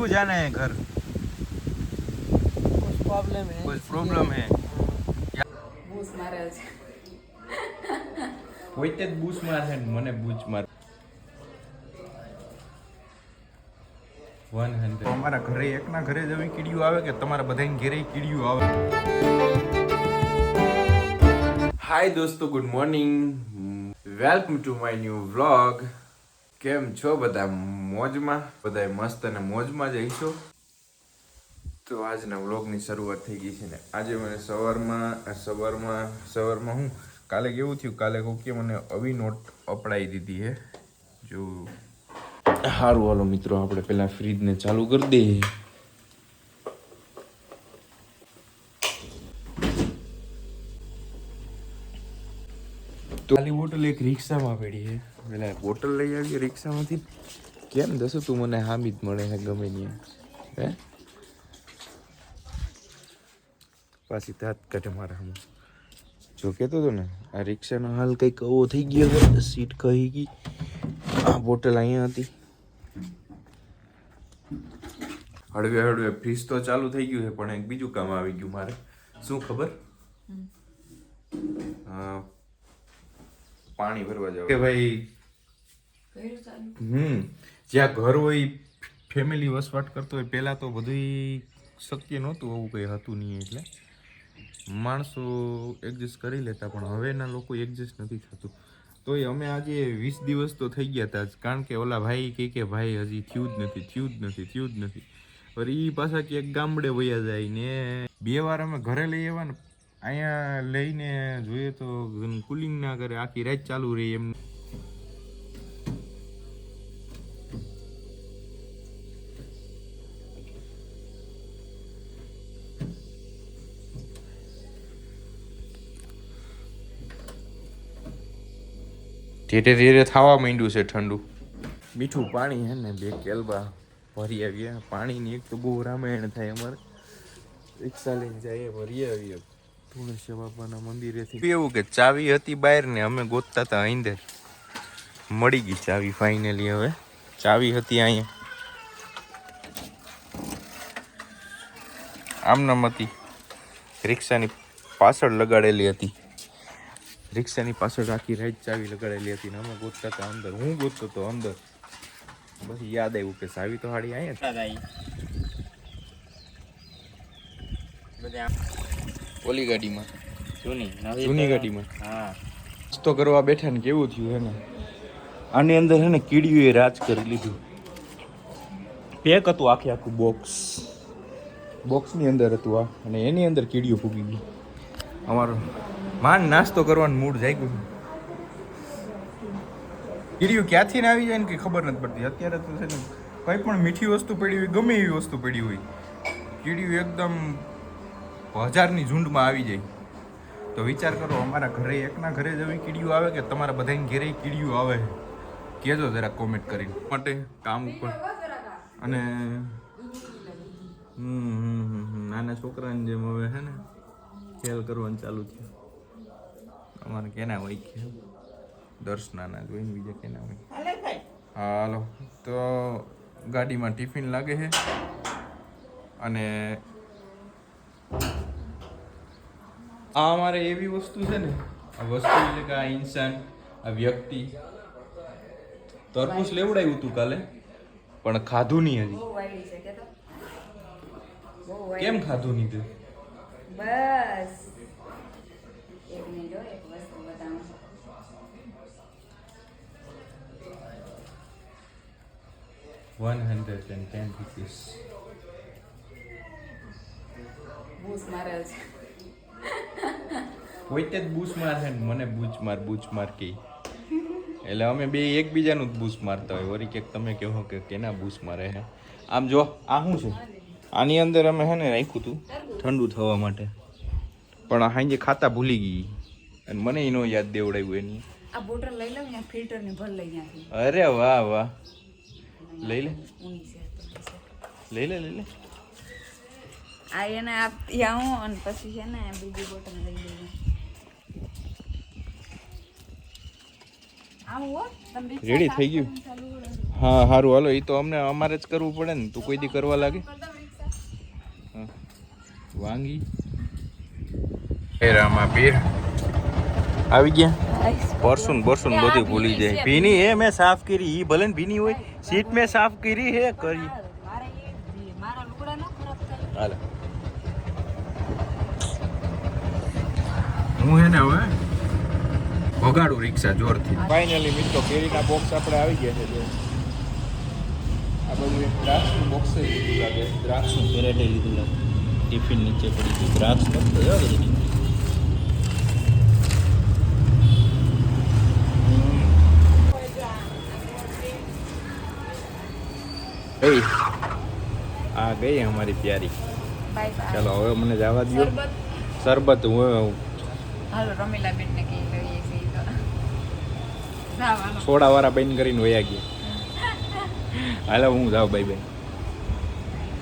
क्यों जाना है घर कुछ प्रॉब्लम है कुछ प्रॉब्लम है બૂસ મારે છે પોતે જ બૂસ મારશે ને મને બૂચ માર વન હંડ્રેડ અમારા ઘરે એકના ઘરે જ આવી કીડીયું આવે કે તમારા બધાને ઘરે કીડીયું આવે હાય દોસ્તો good morning welcome to my new vlog કેમ છો બધા મોજમાં? બધા મસ્ત અને મોજમાં જઈશો તો આજના વ્લોગની શરૂઆત થઈ ગઈ છે ને. આજે મને સવારમાં સવારમાં સવારમાં હું, કાલે કેવું થયું? કાલે કહું કે મને અવી નોટ અપડાઈ દીધી હે. જો સારું હાલો મિત્રો, આપણે પહેલાં ફ્રીજને ચાલુ કરી દઈએ. તો ખાલી બોટલ એક રિક્ષામાં પડી છે પેલા બોટલ લઈ આવી રિક્ષામાંથી. કેમ દસો તું મને હામી જ મળે છે ગમે નહીં હે? પાછી દાંત કાઢે મારા હમ. જો કહેતો હતો ને આ રિક્ષાનો હાલ કંઈક એવો થઈ ગયો સીટ કહી ગઈ. આ બોટલ અહીંયા હતી. હળવે હળવે ફ્રીજ તો ચાલુ થઈ ગયું છે પણ એક બીજું કામ આવી ગયું મારે. શું ખબર? હા. પાણી ભરવા જાવ કે ભાઈ, હમ, જ્યાં ઘર હોય ફેમિલી વસવાટ કરતો હોય, પહેલાં તો બધું શક્ય નહોતું, આવું કંઈ હતું નહીં એટલે. માણસો એડજસ્ટ કરી લેતા, પણ હવેના લોકો એડજસ્ટ નથી થતું. તોય અમે આજે વીસ દિવસ તો થઈ ગયા હતા કારણ કે ઓલા ભાઈ કહે કે, ભાઈ, હજી થયું જ નથી, થયું જ નથી, થયું જ નથી. પણ એ પાછા કે એક ગામડે વયા જાય ને, બે વાર અમે ઘરે લઈ આવ્યા ને અહીંયા લઈને જોઈએ તો કુલિંગ ના કરે આખી રાત ચાલુ રહી એમ. ધીરે ધીરે થવા માંડ્યું છે ઠંડુ. મીઠું પાણી હે ને બે કેલબા ભરી આવીએ. પાણીની એક તો બહુ રામાયણ થાય અમારે. રિક્ષા લઈને જઈએ, ભરી આવીએ. તુળસી બાપાના મંદિરેથી. એવું કે ચાવી હતી બહાર ને અમે ગોતતા હતા અંદર. મળી ગઈ ચાવી ફાઇનલી હવે. ચાવી હતી અહીંયા. આમનામ હતી. રિક્ષાની પાછળ લગાડેલી હતી. રિક્ષાની પાછળ રાખી રાઈટ ચાવી લગાડેલી હતી ને અમે ગોતતા હતા અંદર. હું ગોતતો હતો અંદર. બસ યાદ આવ્યું કે ચાવી તો હાડી અહીંયા ઓલી ગાડીમાં. જૂની જૂની ગાડીમાં. હા. નાસ્તો કરવા બેઠા ને કેવું થયું હેને આની અંદર હેને કીડીઓએ રાજ કરી લીધું. પેક હતું આખે આખું બોક્સ બોક્સની અંદર હતું આ અને એની અંદર કીડીઓ ફૂગી ગઈ. અમારો માન નાસ્તો કરવાનું મૂડ જાગ્યું કીડીઓ ક્યાંથી ને આવી જાય ને કે ખબર નથી પડતી. અત્યારે તો છે ને કંઈ પણ મીઠી વસ્તુ પડી હોય ગમે એવી વસ્તુ પડી હોય કીડીઓ એકદમ હજારની ઝુંડમાં આવી જાય. તો વિચાર કરો અમારા ઘરે એકના ઘરે જ આવી કીડીયું આવે કે તમારા બધાની ઘરે કીડીયું આવે. કહેજો જરા કોમેન્ટ કરીને. માટે કામ ઉપર. અને. નાના છોકરાની જેમ હવે હે ને ખેલ કરવાનું ચાલુ છે. અમારે કેના હોય કે? દર્શનાના જોઈને બીજા કેના હોય. હાલો. તો ગાડીમાં ટિફિન લાગે છે. અને આ અમારે એવી વસ્તુ છે ને આ વસ્તુ એટલે કે આ ઇન્સાન આ વ્યક્તિ તરબૂચ લેવડાવ્યું હતું કાલે પણ ખાધું નહીં હજી. કેમ ખાધું નહીં તે? બસ. એક મિનિટ એક વસ્તુ બતાવું. One hundred and ten rupees બૂસ મારે છે. કોઈ તે બૂસ મારે ને મને બૂચ માર બૂચ માર કે. એટલે અમે બે એકબીજાનું જ બૂસ મારતા હોય. વળી ક્યાંક તમે કહો કે કેના બૂસ મારે હે? આમ જો આ શું છે? આની અંદર અમે હે ને રાખ્યું હતું ઠંડુ થવા માટે. પણ સાંજે ખાતા ભૂલી ગઈ. અને મને એનો યાદ દેવડાવ્યું એની. આ બોટલ લઈ લઉં ત્યાં ફિલ્ટર ને ભર લઈ અરે વાહ વાહ. લઈ લે. છે છે. લઈ લે લઈ લે. આ એને આપતી આવું અને પછી છે ને બીજી બોટલ લઈ લઈએ સાફ થઈ ગયું? હા સારું હાલો એ તો અમને અમારે જ કરવું પડે ને. તું કોઈ દી કરવા લાગે. વાંગી. રામા પીર. આવી ગયા? પરસું બરસુન બધું ભૂલી જાય. ભીની હે મેં સાફ કરી. ઈ ભલે ને ભીની હોય સીટ મેં સાફ કરી હે કરી. એ હાલે. હું હે ને હવે? ભગાડું રિક્ષા જોરથી. ફાઇનલી મિત્રો કેરીના બોક્સ આપણે આવી ગયા છે જો. આ બધું એક દ્રાક્ષનું બોક્સ જ લીધું લાગે. દ્રાક્ષનું પેરેટે લીધું લાગે. ટિફિન નીચે પડી ગયું. દ્રાક્ષ નથી તો બધું. એ આ ગઈ અમારી પ્યારી બાય બાય ચાલો હવે મને જવા દો સરબત શરબત હું હાલો રમીલા બેન લઈએ છીએ તો. સોડા વાળા બંધ કરીને વયા ગયા. હાલો હું જાઉં ભાઈ બેન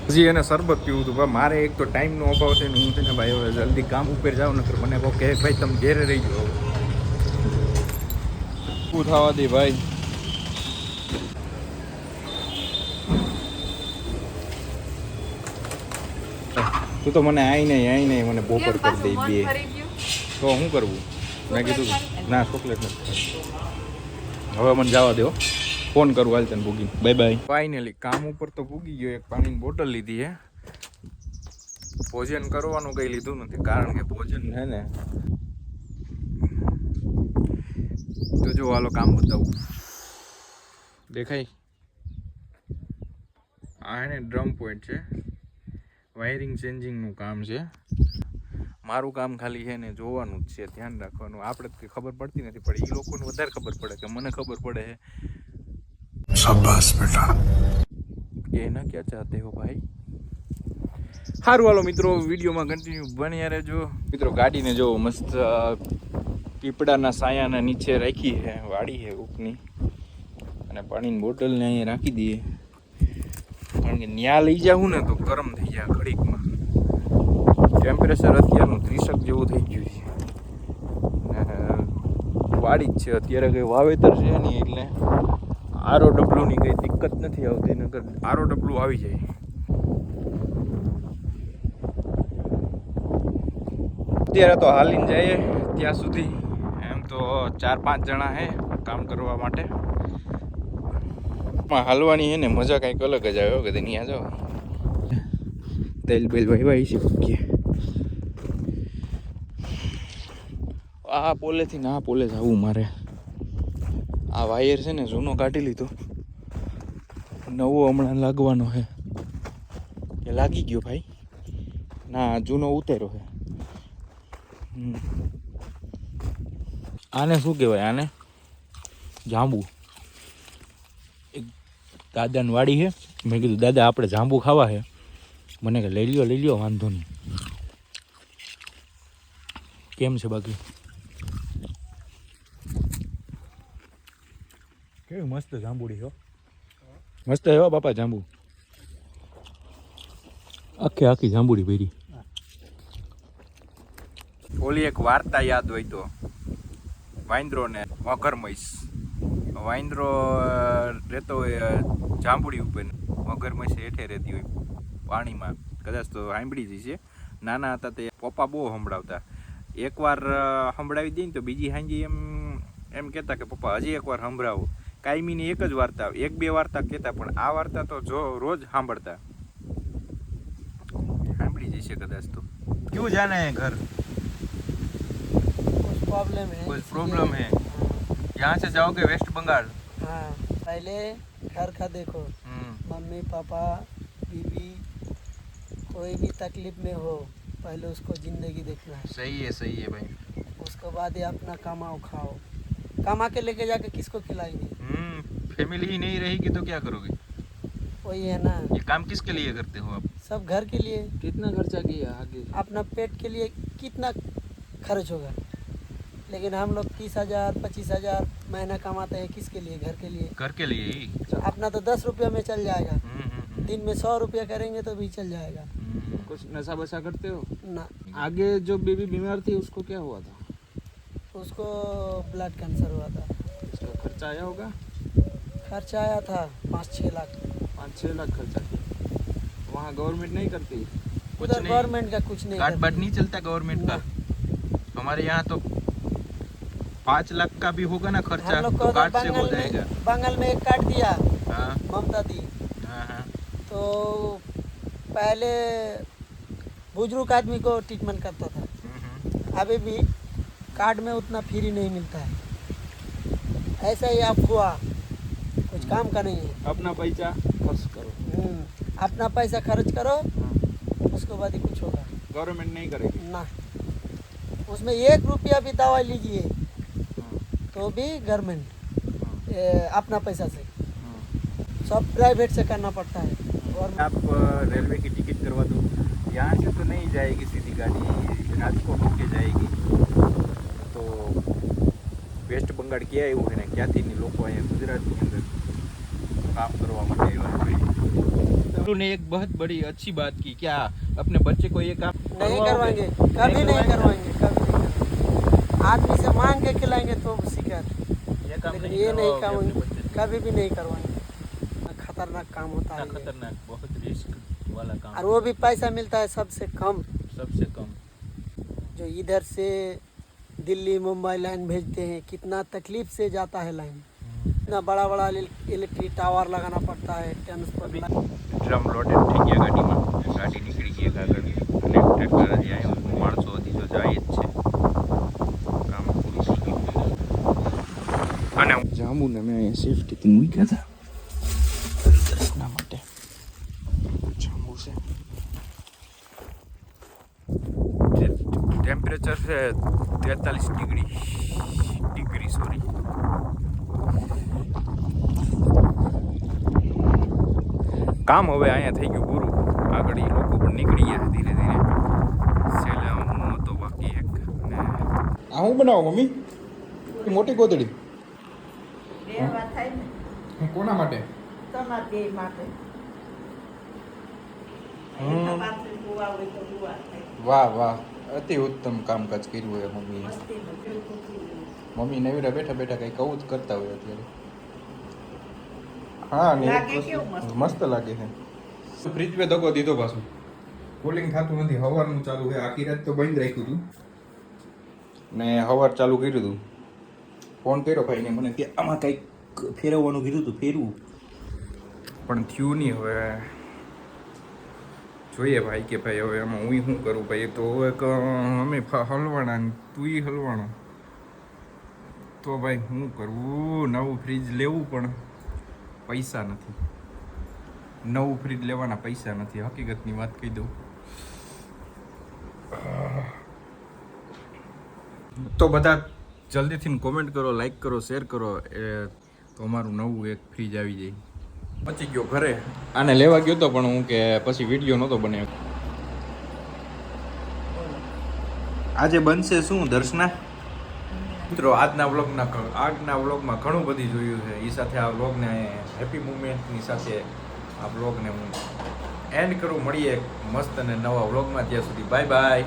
હજી એને શરબત પીવું હતું ભાઈ મારે એક તો ટાઈમનો અભાવ છે ને હું છે ને ભાઈ હવે જલ્દી કામ ઉપર જાઉં નકર મને કહો કે ભાઈ તમે ઘેરે રહી જાઓ શું થવા દે ભાઈ? તું તો મને આઈ નહીં આઈ નહીં મને બોપર કરી દે બે. તો શું કરવું? મેં કીધું ના ચોકલેટ નથી હવે મને જવા દો. ફોન કરું હાલ તને ભૂગી. બાય બાય ફાઇનલી કામ ઉપર તો ભૂગી ગયો. એક પાણીની બોટલ લીધી હે. ભોજન કરવાનું કઈ લીધું નથી, કારણ કે ભોજન છે ને. તો જો હાલો કામ બતાવું. દેખાય? આ એને ડ્રમ પોઈન્ટ છે. વાયરિંગ ચેન્જિંગનું કામ છે. મારું કામ ખાલી છે ને જોવાનું જ છે ધ્યાન રાખવાનું. આપણે કંઈ ખબર પડતી નથી પણ એ લોકોને વધારે ખબર પડે કે મને ખબર પડે છે. શાબાશ બેટા. કે ના ક્યાં ચાહતે હો ભાઈ? સારું હાલો મિત્રો વિડીયોમાં કન્ટિન્યુ બન્યા રહેજો. મિત્રો ગાડીને જો મસ્ત પીપળાના સાયાના નીચે રાખી છે વાડી છે ઉપની. અને પાણીની બોટલને અહીંયા રાખી દઈએ. કારણ કે ન્યા લઈ જાઉં ને તો ગરમ થઈ જાય ઘડીક ટેમ્પરેચર અત્યારનું ત્રીસક જેવું થઈ ગયું છે. વાડી જ છે. અત્યારે કંઈ વાવેતર છે નહીં એટલે આરો ડબલુની કંઈ દિક્કત નથી આવતી, નકર આરો ડબલું આવી જાય. અત્યારે તો હાલીને જઈએ ત્યાં સુધી. એમ તો ચાર પાંચ જણા હે કામ કરવા માટે. પણ હાલવાની એને મજા કંઈક અલગ જ આવ્યો કે ત્યાં જાઓ તેલ બેલ ભાઈ છે આ પોલેથી ના પોલે જવું મારે. આ વાયર છે ને જૂનો કાઢી લીધો. નવો હમણાં લાગવાનો છે. કે લાગી ગયો ભાઈ. ના, જૂનો ઉતેરો છે. આને શું કહેવાય આને? જાંબુ. એક દાદાની વાડી છે. મેં કીધું, દાદા, આપણે જાંબુ ખાવા છે. મને કે, લઈ લ્યો લઈ લ્યો, વાંધો નહીં. કેમ છે બાકી કેવી મસ્ત જાંબુડી હો. મસ્ત એવા હો બાપા જાંબુ. આખી આખી જાંબુડી ભરી. ઓલી એક વાર્તા યાદ હોય તો. વાંદરો ને મગરમચ્છ વાંદરો રહેતો હોય જાંબુડી ઉપર. મગરમચ્છ હેઠે રહેતી હોય પાણીમાં. કદાચ તો સાંભળી જ છે નાના હતા તે પપ્પા બહુ સંભળાવતા. એકવાર સંભળાવી દઈએ ને તો બીજી સાંજે એમ એમ કહેતા કે પપ્પા હજી એકવાર સંભળાવો. કાયમીની એક જ વાર્તા એક બે વાર્તા કહેતા પણ આ વાર્તા તો જો રોજ સાંભળતા સાંભળી જશે કદાચ તો ક્યું જાને હે ઘર कुछ प्रॉब्लम है कुछ इसलिए- प्रॉब्लम है यहाँ से जाओगे वेस्ट बंगाल हाँ पहले घर का देखो हम्म, मम्मी पापा बीवी कोई भी तकलीफ में हो पहले उसको ज़िंदगी देखना है सही है सही है भाई उसके बाद ही अपना कमाओ खाओ कमा के लेके जाके किसको खिलाएँगे? हम्म फैमिली ही नहीं रहेगी तो क्या करोगे? वही है ना। ये काम किसके लिए करते हो आप? सब घर के लिए। कितना खर्चा किया आगे? अपना पेट के लिए कितना खर्च होगा? लेकिन हम लोग तीस हज़ार पच्चीस हज़ार महीना कमाते हैं किसके लिए? घर के लिए। घर के लिए ही। अपना तो दस रुपया में चल जाएगा। हम्म, हम्म, हम्म, दिन में सौ रुपया करेंगे तो भी चल जाएगा। हम्म। कुछ नशा बसा करते हो? ना। आगे जो बेबी बीमार थी उसको क्या हुआ था? उसको ब्लड कैंसर हुआ था। उसका खर्चा आया होगा? खर्चा आया था पाँच छः लाख। पाँच छः लाख खर्चा किया। वहाँ गवर्नमेंट नहीं करती? कुछ उधर नहीं। गवर्नमेंट का कुछ नहीं कार्ड करती। नहीं चलता गवर्नमेंट का। हमारे यहाँ तो पाँच लाख का भी होगा ना खर्चा हम लोग को तो कार्ड से हो जाएगा में बंगाल में एक कार्ड दिया हाँ। ममता दी। हाँ हाँ। तो पहले बुज़ुर्ग आदमी को ट्रीटमेंट करता था। हम्म, हम्म। अभी भी कार्ड में उतना फ्री नहीं मिलता है। ऐसा ही आप हुआ। कुछ काम का नहीं है। अपना पैसा खर्च करो। हम्म, अपना पैसा खर्च करो हाँ। उसके बाद ही कुछ होगा। गवर्नमेंट नहीं करेगी। ना। उसमें एक रुपया भी दवा लीजिए हाँ। तो भी गवर्नमेंट हाँ। अपना पैसा से। सब प्राइवेट से करना पड़ता है। और आप रेलवे की टिकट करवा दो। यहाँ से तो नहीं जाएगी सीधी गाड़ी राजकोट होके जाएगी। તો વેસ્ટ બંગાળ ક્યાં એવું છે ને ક્યાંથી ની લોકો અહીંયા ગુજરાતની અંદર કામ કરવા માટે આવ્યા છે ने एक बहुत बड़ी अच्छी बात की क्या अपने बच्चे को ये काम नहीं करवाएंगे कभी नहीं करवाएंगे कभी नहीं करवाएंगे आदमी से मांग के खिलाएंगे तो शिकायत ये काम लेकिन नहीं ये नहीं करवाओगे अपने करवाएंगे बच्चे से। कभी भी नहीं करवाएंगे खतरनाक काम होता इतना है ये। खतरनाक बहुत रिस्क वाला और काम वो भी पैसा मिलता है सबसे कम सबसे कम जो इधर से दिल्ली मुंबई लाइन भेजते हैं कितना तकलीफ से जाता है लाइन इतना बड़ा बड़ा इलेक्ट्रिक टावर लगाना पड़ता है ट्रांसपोर्ट ડ્રમ લોડેડ થઈ ગયા ગાડીમાં ગાડી નીકળી ગઈ આગળ અને ટ્રેક્ટર હજી અહીંયા માણસો હજી તો જાય જ છે કામ પૂરું થઈ ગયું અને જાંબુ ને મેં અહીંયા સેફટીથી મૂક્યા હતા કામ હવે અહીંયા થઈ ગયું પૂરું. આગળ એ લોકો પણ નીકળી ગયા ધીરે ધીરે. છેલ્લે હું હતો બાકી એક. આ હું બનાવો મમ્મી? મોટી કોતડી કોના માટે? વાહ વાહ. અતિ ઉત્તમ કામકાજ કર્યું હોય મમ્મીએ. મમ્મી નવીરા બેઠા બેઠા કઈ કહું જ કરતા હોય અત્યારે. હા ને એક વસ્તુ મસ્ત? લાગે છે. ફ્રીજ પે દગો દીધો પાછું. કુલિંગ થતું નથી હવારનું ચાલુ છે. આખી રાત તો બંધ રાખ્યું હતું ને હવાર ચાલુ કર્યું હતું ફોન કર્યો ભાઈને મને કે આમાં કંઈક ફેરવવાનું કીધું હતું ફેરવું. પણ થયું નહીં હવે. જોઈએ ભાઈ કે ભાઈ હવે એમાં હું શું કરું ભાઈ? તો હવે ક- અમે હલવાના તું તુંય હલવાનો. તો ભાઈ શું કરવું? નવું ફ્રીજ લેવું પણ. પૈસા નથી. નવું ફ્રીજ લેવાના પૈસા નથી. હકીકતની વાત કહી દઉં. તો બધા જલ્દીથી કોમેન્ટ કરો, લાઈક કરો, શેર કરો. એ તો અમારું નવું એક ફ્રીજ આવી જાય. પચી ગયો ઘરે. આને લેવા ગયો તો પણ હું કે પછી વીડિયો નહોતો બને આજે બનશે શું, દર્શના? મિત્રો, આજના વ્લોગના આજના વ્લોગમાં ઘણું બધું જોયું છે. એ સાથે આ વ્લોગને હેપી મુમેન્ટની સાથે આ વ્લોગને હું એન્ડ કરું. મળીએ મસ્ત અને નવા વ્લોગમાં. ત્યાં સુધી બાય બાય